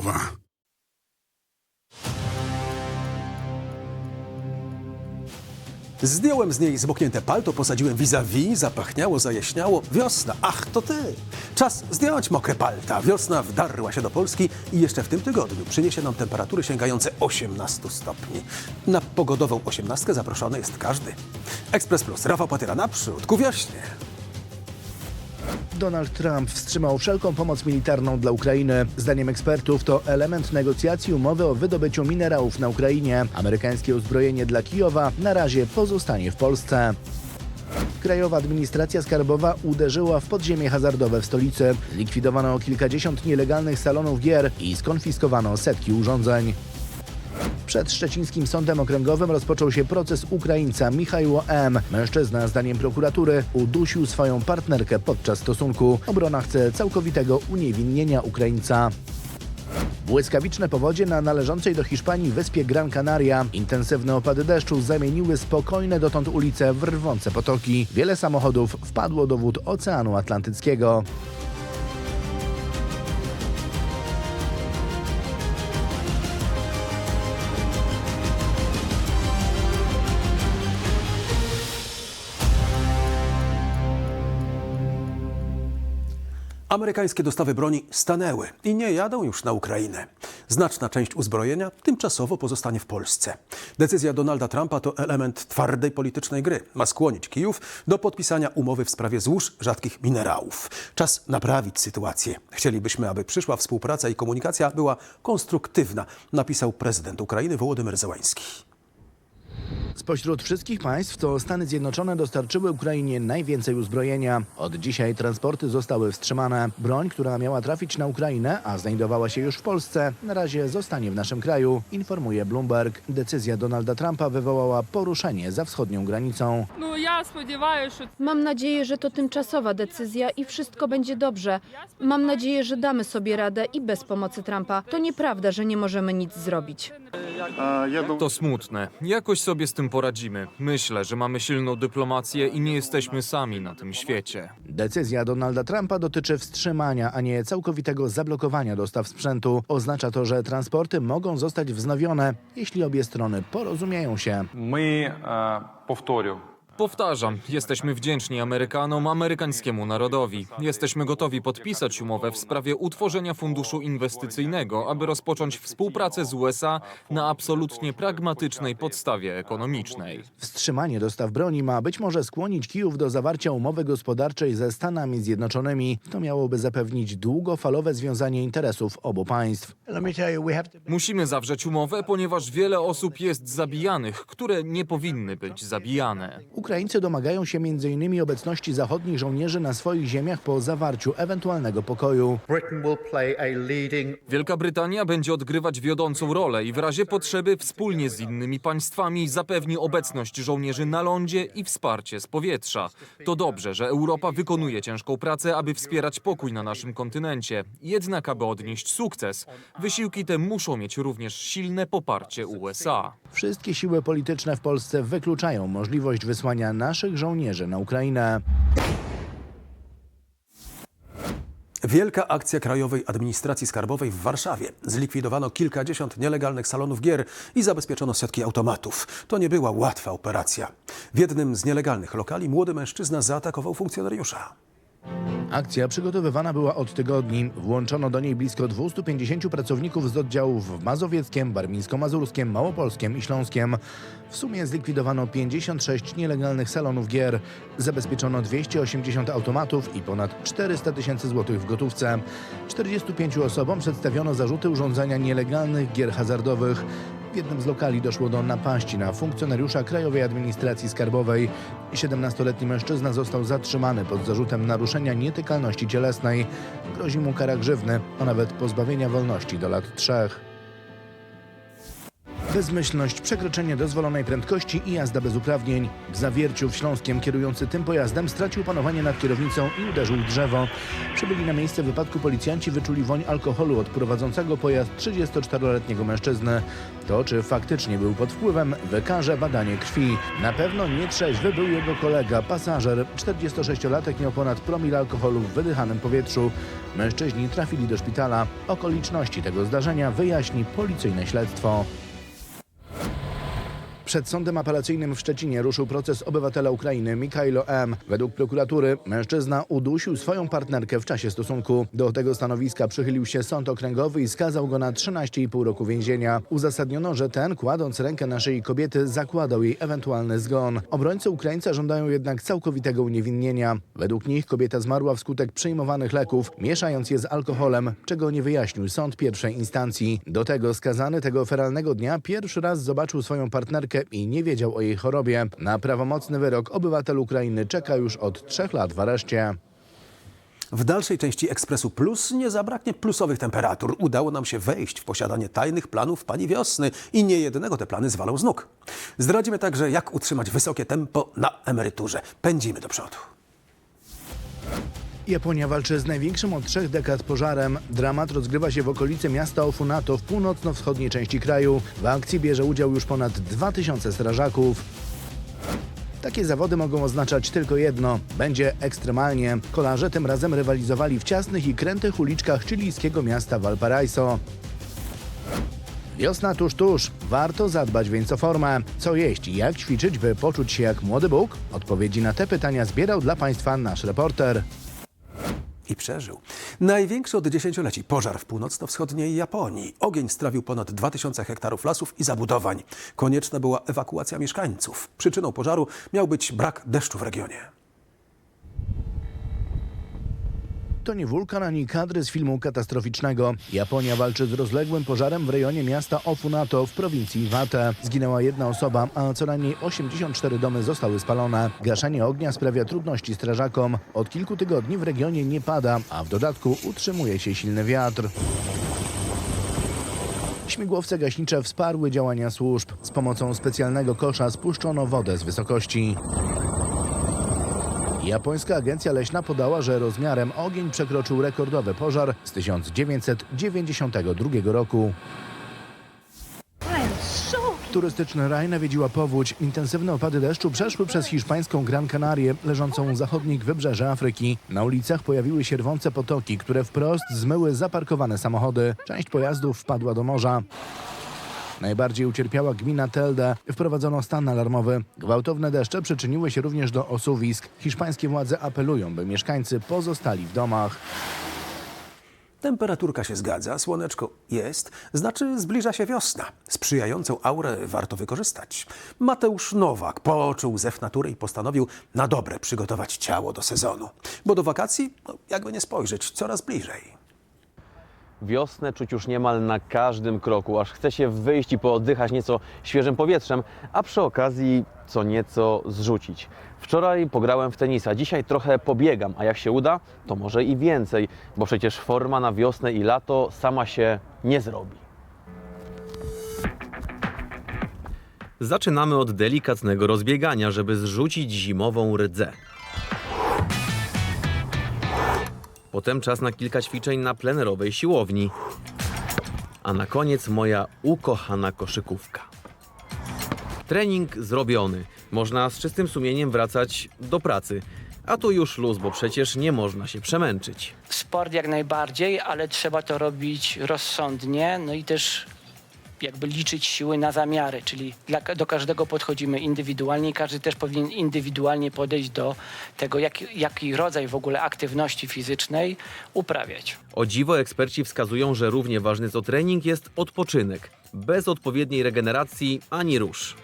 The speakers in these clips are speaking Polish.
słowa. Zdjąłem z niej zmoknięte palto, posadziłem vis-a-vis, zapachniało, zajaśniało. Wiosna, ach, to ty! Czas zdjąć mokre palta. Wiosna wdarła się do Polski i jeszcze w tym tygodniu przyniesie nam temperatury sięgające 18 stopni. Na pogodową osiemnastkę zaproszony jest każdy. Ekspres Plus, Rafał Patyra naprzód, ku wiośnie. Donald Trump wstrzymał wszelką pomoc militarną dla Ukrainy. Zdaniem ekspertów to element negocjacji umowy o wydobyciu minerałów na Ukrainie. Amerykańskie uzbrojenie dla Kijowa na razie pozostanie w Polsce. Krajowa Administracja Skarbowa uderzyła w podziemie hazardowe w stolicy. Likwidowano kilkadziesiąt nielegalnych salonów gier i skonfiskowano setki urządzeń. Przed szczecińskim sądem okręgowym rozpoczął się proces Ukraińca Michaiło M. Mężczyzna, zdaniem prokuratury, udusił swoją partnerkę podczas stosunku. Obrona chce całkowitego uniewinnienia Ukraińca. Błyskawiczne powodzie na należącej do Hiszpanii wyspie Gran Canaria. Intensywne opady deszczu zamieniły spokojne dotąd ulice w rwące potoki. Wiele samochodów wpadło do wód Oceanu Atlantyckiego. Amerykańskie dostawy broni stanęły i nie jadą już na Ukrainę. Znaczna część uzbrojenia tymczasowo pozostanie w Polsce. Decyzja Donalda Trumpa to element twardej politycznej gry. Ma skłonić Kijów do podpisania umowy w sprawie złóż rzadkich minerałów. Czas naprawić sytuację. Chcielibyśmy, aby przyszła współpraca i komunikacja była konstruktywna, napisał prezydent Ukrainy Wołodymyr Zełański. Spośród wszystkich państw to Stany Zjednoczone dostarczyły Ukrainie najwięcej uzbrojenia. Od dzisiaj transporty zostały wstrzymane. Broń, która miała trafić na Ukrainę, a znajdowała się już w Polsce, na razie zostanie w naszym kraju, informuje Bloomberg. Decyzja Donalda Trumpa wywołała poruszenie za wschodnią granicą. No, Mam nadzieję, że to tymczasowa decyzja i wszystko będzie dobrze. Mam nadzieję, że damy sobie radę i bez pomocy Trumpa. To nieprawda, że nie możemy nic zrobić. To smutne. Jakoś sobie z tym poradzimy. Myślę, że mamy silną dyplomację i nie jesteśmy sami na tym świecie. Decyzja Donalda Trumpa dotyczy wstrzymania, a nie całkowitego zablokowania dostaw sprzętu. Oznacza to, że transporty mogą zostać wznowione, jeśli obie strony porozumieją się. My, e, powtórzę, Powtarzam, jesteśmy wdzięczni Amerykanom, amerykańskiemu narodowi. Jesteśmy gotowi podpisać umowę w sprawie utworzenia funduszu inwestycyjnego, aby rozpocząć współpracę z USA na absolutnie pragmatycznej podstawie ekonomicznej. Wstrzymanie dostaw broni ma być może skłonić Kijów do zawarcia umowy gospodarczej ze Stanami Zjednoczonymi. To miałoby zapewnić długofalowe związanie interesów obu państw. Musimy zawrzeć umowę, ponieważ wiele osób jest zabijanych, które nie powinny być zabijane. Ukraińcy domagają się m.in. obecności zachodnich żołnierzy na swoich ziemiach po zawarciu ewentualnego pokoju. Wielka Brytania będzie odgrywać wiodącą rolę i w razie potrzeby wspólnie z innymi państwami zapewni obecność żołnierzy na lądzie i wsparcie z powietrza. To dobrze, że Europa wykonuje ciężką pracę, aby wspierać pokój na naszym kontynencie. Jednak, aby odnieść sukces, wysiłki te muszą mieć również silne poparcie USA. Wszystkie siły polityczne w Polsce wykluczają możliwość wysłania naszych żołnierzy na Ukrainę. Wielka akcja Krajowej Administracji Skarbowej w Warszawie. Zlikwidowano kilkadziesiąt nielegalnych salonów gier i zabezpieczono setki automatów. To nie była łatwa operacja. W jednym z nielegalnych lokali młody mężczyzna zaatakował funkcjonariusza. Akcja przygotowywana była od tygodni. Włączono do niej blisko 250 pracowników z oddziałów w Mazowieckiem, Barmińsko-Mazurskiem, Małopolskiem i Śląskiem. W sumie zlikwidowano 56 nielegalnych salonów gier. Zabezpieczono 280 automatów i ponad 400 tysięcy złotych w gotówce. 45 osobom przedstawiono zarzuty urządzania nielegalnych gier hazardowych. W jednym z lokali doszło do napaści na funkcjonariusza Krajowej Administracji Skarbowej. 17-letni mężczyzna został zatrzymany pod zarzutem naruszenia nietykalności cielesnej. Grozi mu kara grzywny, a nawet pozbawienia wolności do lat trzech. Bezmyślność, przekroczenie dozwolonej prędkości i jazda bez uprawnień. W Zawierciu w Śląskiem kierujący tym pojazdem stracił panowanie nad kierownicą i uderzył w drzewo. Przybyli na miejsce wypadku policjanci wyczuli woń alkoholu od prowadzącego pojazd 34-letniego mężczyzny. To, czy faktycznie był pod wpływem, wykaże badanie krwi. Na pewno nie trzeźwy był jego kolega, pasażer. 46-latek miał ponad promil alkoholu w wydychanym powietrzu. Mężczyźni trafili do szpitala. Okoliczności tego zdarzenia wyjaśni policyjne śledztwo. Przed sądem apelacyjnym w Szczecinie ruszył proces obywatela Ukrainy Mikhailo M. Według prokuratury mężczyzna udusił swoją partnerkę w czasie stosunku. Do tego stanowiska przychylił się sąd okręgowy i skazał go na 13,5 roku więzienia. Uzasadniono, że ten, kładąc rękę na szyi kobiety, zakładał jej ewentualny zgon. Obrońcy Ukraińca żądają jednak całkowitego uniewinnienia. Według nich kobieta zmarła wskutek przyjmowanych leków, mieszając je z alkoholem, czego nie wyjaśnił sąd pierwszej instancji. Do tego skazany tego feralnego dnia pierwszy raz zobaczył swoją partnerkę i nie wiedział o jej chorobie. Na prawomocny wyrok obywatel Ukrainy czeka już od trzech lat w areszcie. W dalszej części Ekspresu Plus nie zabraknie plusowych temperatur. Udało nam się wejść w posiadanie tajnych planów pani wiosny i nie jednego te plany zwalą z nóg. Zdradzimy także, jak utrzymać wysokie tempo na emeryturze. Pędzimy do przodu. Japonia walczy z największym od trzech dekad pożarem. Dramat rozgrywa się w okolicy miasta Ofunato w północno-wschodniej części kraju. W akcji bierze udział już ponad 2000 strażaków. Takie zawody mogą oznaczać tylko jedno. Będzie ekstremalnie. Kolarze tym razem rywalizowali w ciasnych i krętych uliczkach chilijskiego miasta Valparaiso. Wiosna tuż, tuż. Warto zadbać więc o formę. Co jeść i jak ćwiczyć, by poczuć się jak młody Bóg? Odpowiedzi na te pytania zbierał dla Państwa nasz reporter. I przeżył. Największy od dziesięcioleci pożar w północno-wschodniej Japonii. Ogień strawił ponad 2000 hektarów lasów i zabudowań. Konieczna była ewakuacja mieszkańców. Przyczyną pożaru miał być brak deszczu w regionie. To nie wulkan ani kadry z filmu katastroficznego. Japonia walczy z rozległym pożarem w rejonie miasta Ofunato w prowincji Iwate. Zginęła jedna osoba, a co najmniej 84 domy zostały spalone. Gaszenie ognia sprawia trudności strażakom. Od kilku tygodni w regionie nie pada, a w dodatku utrzymuje się silny wiatr. Śmigłowce gaśnicze wsparły działania służb. Z pomocą specjalnego kosza spuszczono wodę z wysokości. Japońska agencja leśna podała, że rozmiarem ogień przekroczył rekordowy pożar z 1992 roku. Turystyczny raj nawiedziła powódź. Intensywne opady deszczu przeszły przez hiszpańską Gran Canarię, leżącą u zachodnich wybrzeży Afryki. Na ulicach pojawiły się rwące potoki, które wprost zmyły zaparkowane samochody. Część pojazdów wpadła do morza. Najbardziej ucierpiała gmina Telde. Wprowadzono stan alarmowy. Gwałtowne deszcze przyczyniły się również do osuwisk. Hiszpańskie władze apelują, by mieszkańcy pozostali w domach. Temperaturka się zgadza, słoneczko jest, znaczy zbliża się wiosna. Sprzyjającą aurę warto wykorzystać. Mateusz Nowak poczuł zew natury i postanowił na dobre przygotować ciało do sezonu. Bo do wakacji, no, jakby nie spojrzeć, coraz bliżej. Wiosnę czuć już niemal na każdym kroku, aż chce się wyjść i pooddychać nieco świeżym powietrzem, a przy okazji co nieco zrzucić. Wczoraj pograłem w tenisa, dzisiaj trochę pobiegam, a jak się uda, to może i więcej, bo przecież forma na wiosnę i lato sama się nie zrobi. Zaczynamy od delikatnego rozbiegania, żeby zrzucić zimową rdzę. Potem czas na kilka ćwiczeń na plenerowej siłowni. A na koniec moja ukochana koszykówka. Trening zrobiony. Można z czystym sumieniem wracać do pracy. A tu już luz, bo przecież nie można się przemęczyć. Sport jak najbardziej, ale trzeba to robić rozsądnie, no i też jakby liczyć siły na zamiary, czyli dla, do każdego podchodzimy indywidualnie i każdy też powinien indywidualnie podejść do tego, jak, jaki rodzaj w ogóle aktywności fizycznej uprawiać. O dziwo eksperci wskazują, że równie ważny co trening jest odpoczynek. Bez odpowiedniej regeneracji ani rusz.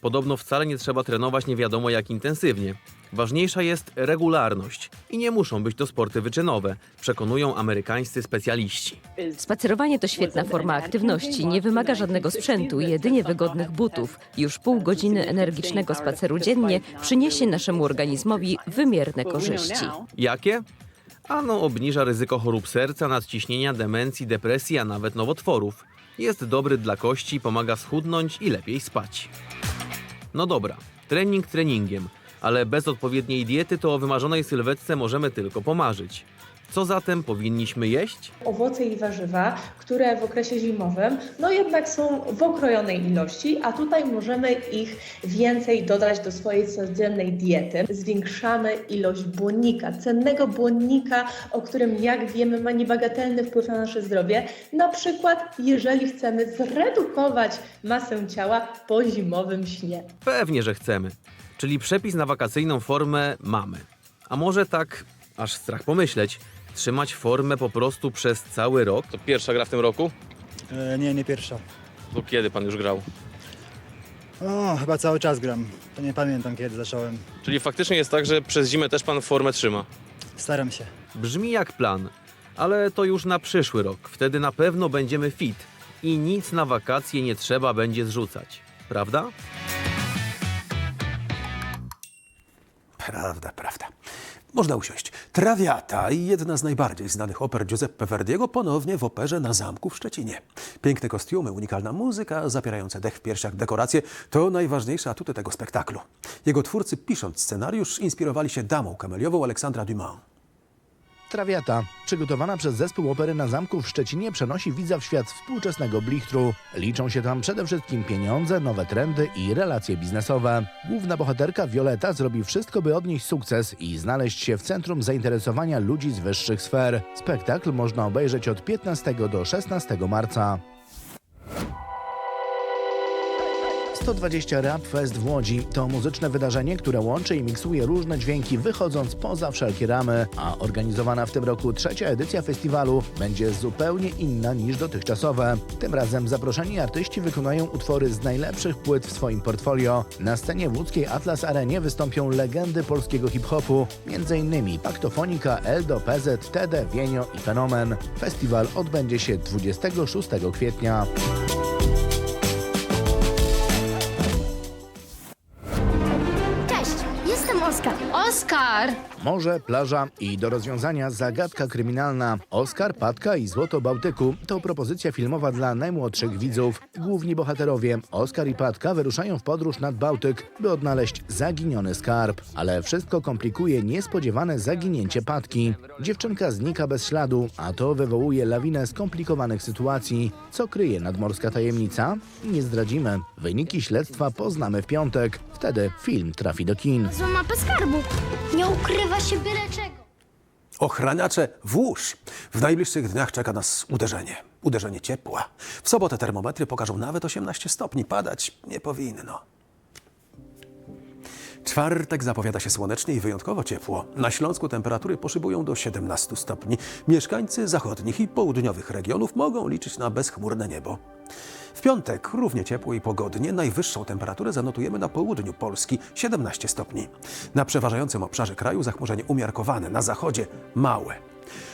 Podobno wcale nie trzeba trenować nie wiadomo jak intensywnie. Ważniejsza jest regularność i nie muszą być to sporty wyczynowe, przekonują amerykańscy specjaliści. Spacerowanie to świetna forma aktywności, nie wymaga żadnego sprzętu, jedynie wygodnych butów. Już pół godziny energicznego spaceru dziennie przyniesie naszemu organizmowi wymierne korzyści. Jakie? Ano obniża ryzyko chorób serca, nadciśnienia, demencji, depresji, a nawet nowotworów. Jest dobry dla kości, pomaga schudnąć i lepiej spać. No dobra, trening treningiem, ale bez odpowiedniej diety to o wymarzonej sylwetce możemy tylko pomarzyć. Co zatem powinniśmy jeść? owoce i warzywa, które w okresie zimowym no jednak są w okrojonej ilości, a tutaj możemy ich więcej dodać do swojej codziennej diety. Zwiększamy ilość błonnika, cennego błonnika, o którym jak wiemy ma niebagatelny wpływ na nasze zdrowie. Na przykład jeżeli chcemy zredukować masę ciała po zimowym śnie. Pewnie, że chcemy. Czyli przepis na wakacyjną formę mamy. A może tak, aż strach pomyśleć, trzymać formę po prostu przez cały rok? To pierwsza gra w tym roku? E, nie, nie pierwsza. To kiedy pan już grał? O, chyba cały czas gram. To nie pamiętam kiedy zacząłem. Czyli faktycznie jest tak, że przez zimę też pan formę trzyma? Staram się. Brzmi jak plan, ale to już na przyszły rok. Wtedy na pewno będziemy fit i nic na wakacje nie trzeba będzie zrzucać. Prawda? Prawda, prawda. Można usiąść. Trawiata i jedna z najbardziej znanych oper Giuseppe Verdiego ponownie w operze na Zamku w Szczecinie. Piękne kostiumy, unikalna muzyka, zapierające dech w piersiach dekoracje to najważniejsze atuty tego spektaklu. Jego twórcy pisząc scenariusz inspirowali się damą kameliową Aleksandra Dumas. Trawiata, przygotowana przez zespół opery na zamku w Szczecinie, przenosi widza w świat współczesnego blichtru. Liczą się tam przede wszystkim pieniądze, nowe trendy i relacje biznesowe. Główna bohaterka Violeta zrobi wszystko, by odnieść sukces i znaleźć się w centrum zainteresowania ludzi z wyższych sfer. Spektakl można obejrzeć od 15 do 16 marca. 120 Rap Fest w Łodzi to muzyczne wydarzenie, które łączy i miksuje różne dźwięki, wychodząc poza wszelkie ramy. A organizowana w tym roku trzecia edycja festiwalu będzie zupełnie inna niż dotychczasowe. Tym razem zaproszeni artyści wykonają utwory z najlepszych płyt w swoim portfolio. Na scenie w łódzkiej Atlas Arenie wystąpią legendy polskiego hip-hopu, m.in. Paktofonika, Eldo, PZ, TD, Wienio i Fenomen. Festiwal odbędzie się 26 kwietnia. Oscar. Oskar. Morze, plaża i do rozwiązania zagadka kryminalna. Oskar, Patka i Złoto Bałtyku to propozycja filmowa dla najmłodszych widzów. Główni bohaterowie Oskar i Patka wyruszają w podróż nad Bałtyk, by odnaleźć zaginiony skarb. Ale wszystko komplikuje niespodziewane zaginięcie Patki. Dziewczynka znika bez śladu, a to wywołuje lawinę skomplikowanych sytuacji. Co kryje nadmorska tajemnica? Nie zdradzimy. Wyniki śledztwa poznamy w piątek. Wtedy film trafi do kin. Złą mapę skarbu. Nie ukrywa się byle czego. Ochraniacze włóż. W najbliższych dniach czeka nas uderzenie. Uderzenie ciepła. W sobotę termometry pokażą nawet 18 stopni. Padać nie powinno. Czwartek zapowiada się słonecznie i wyjątkowo ciepło. Na Śląsku temperatury poszybują do 17 stopni. Mieszkańcy zachodnich i południowych regionów mogą liczyć na bezchmurne niebo. W piątek równie ciepło i pogodnie. Najwyższą temperaturę zanotujemy na południu Polski 17 stopni. Na przeważającym obszarze kraju zachmurzenie umiarkowane, na zachodzie małe.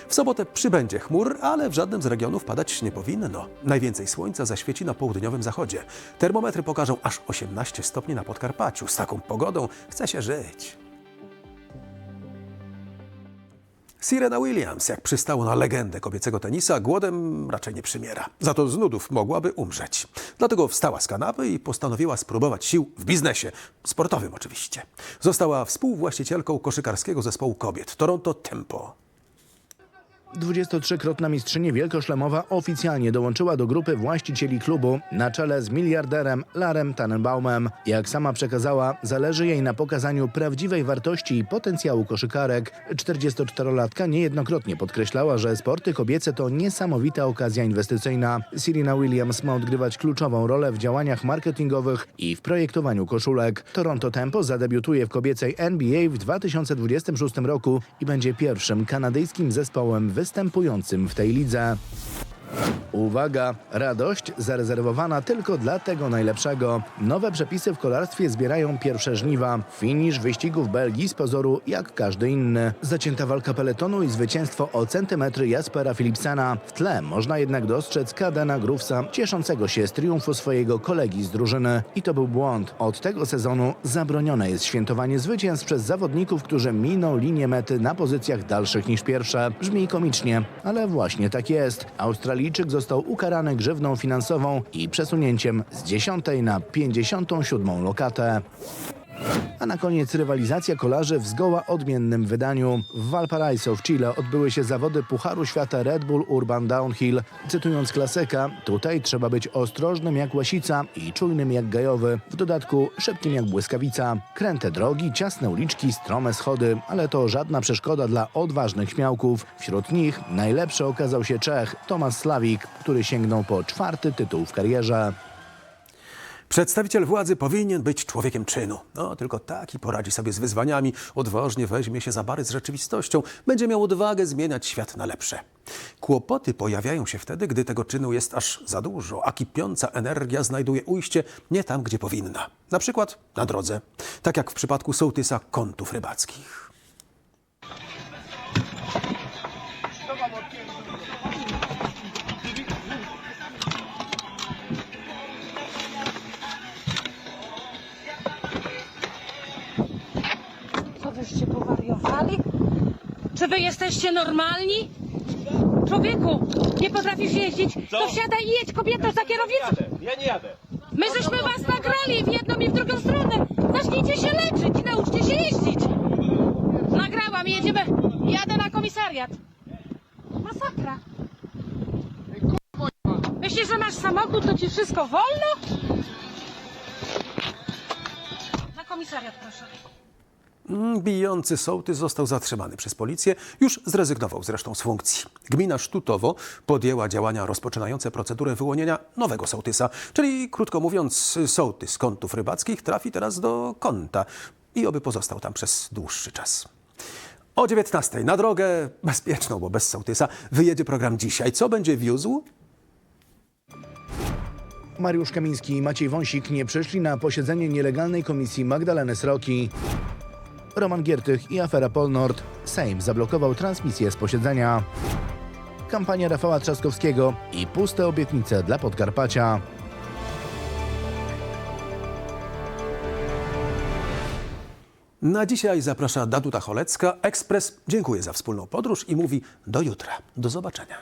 W sobotę przybędzie chmur, ale w żadnym z regionów padać nie powinno. Najwięcej słońca zaświeci na południowym zachodzie. Termometry pokażą aż 18 stopni na Podkarpaciu. Z taką pogodą chce się żyć. Serena Williams, jak przystało na legendę kobiecego tenisa, głodem raczej nie przymiera. Za to z nudów mogłaby umrzeć. Dlatego wstała z kanapy i postanowiła spróbować sił w biznesie. Sportowym oczywiście. Została współwłaścicielką koszykarskiego zespołu kobiet Toronto Tempo. 23-krotna mistrzyni wielkoszlemowa oficjalnie dołączyła do grupy właścicieli klubu na czele z miliarderem Larem Tannenbaumem. Jak sama przekazała, zależy jej na pokazaniu prawdziwej wartości i potencjału koszykarek. 44-latka niejednokrotnie podkreślała, że sporty kobiece to niesamowita okazja inwestycyjna. Serena Williams ma odgrywać kluczową rolę w działaniach marketingowych i w projektowaniu koszulek. Toronto Tempo zadebiutuje w kobiecej NBA w 2026 roku i będzie pierwszym kanadyjskim zespołem występującym w tej lidze. Uwaga! Radość zarezerwowana tylko dla tego najlepszego. Nowe przepisy w kolarstwie zbierają pierwsze żniwa. Finisz wyścigu w Belgii z pozoru jak każdy inny. Zacięta walka peletonu i zwycięstwo o centymetry Jaspera Philipsena. W tle można jednak dostrzec Kadena Groovesa, cieszącego się z triumfu swojego kolegi z drużyny. I to był błąd. Od tego sezonu zabronione jest świętowanie zwycięstw przez zawodników, którzy miną linię mety na pozycjach dalszych niż pierwsze. Brzmi komicznie, ale właśnie tak jest. Australijczyk Walijczyk został ukarany grzywną finansową i przesunięciem z 10 na 57 lokatę. A na koniec rywalizacja kolarzy w zgoła odmiennym wydaniu. W Valparaiso w Chile odbyły się zawody Pucharu Świata Red Bull Urban Downhill. Cytując klasyka, tutaj trzeba być ostrożnym jak łasica i czujnym jak gajowy. W dodatku szybkim jak błyskawica. Kręte drogi, ciasne uliczki, strome schody, ale to żadna przeszkoda dla odważnych śmiałków. Wśród nich najlepszy okazał się Czech Tomasz Slawik, który sięgnął po czwarty tytuł w karierze. Przedstawiciel władzy powinien być człowiekiem czynu. No, tylko taki poradzi sobie z wyzwaniami, odważnie weźmie się za bary z rzeczywistością, będzie miał odwagę zmieniać świat na lepsze. Kłopoty pojawiają się wtedy, gdy tego czynu jest aż za dużo, a kipiąca energia znajduje ujście nie tam, gdzie powinna. Na przykład na drodze, tak jak w przypadku sołtysa kątów rybackich. Wyście powariowali? Czy wy jesteście normalni? Człowieku, nie potrafisz jeździć, to wsiadaj i jedź kobieto za kierownicą. Ja nie jadę. My żeśmy was nagrali w jedną i w drugą stronę. Zacznijcie się leczyć i nauczcie się jeździć. Nagrałam, jedziemy. Jadę na komisariat. Masakra. Myślisz, że masz samochód, to ci wszystko wolno? Na komisariat proszę. Mm, Bijący sołtys został zatrzymany przez policję, już zrezygnował zresztą z funkcji. Gmina Sztutowo podjęła działania rozpoczynające procedurę wyłonienia nowego sołtysa, czyli krótko mówiąc sołtys kątów rybackich trafi teraz do kąta i oby pozostał tam przez dłuższy czas. O 19 na drogę bezpieczną, bo bez sołtysa wyjedzie program dzisiaj. Co będzie wiózł? Mariusz Kamiński i Maciej Wąsik nie przyszli na posiedzenie nielegalnej komisji Magdaleny Sroki. Roman Giertych i afera Polnord. Sejm zablokował transmisję z posiedzenia. Kampania Rafała Trzaskowskiego i puste obietnice dla Podkarpacia. Na dzisiaj zaprasza Danuta Cholecka. Ekspres dziękuję za wspólną podróż i mówi do jutra. Do zobaczenia.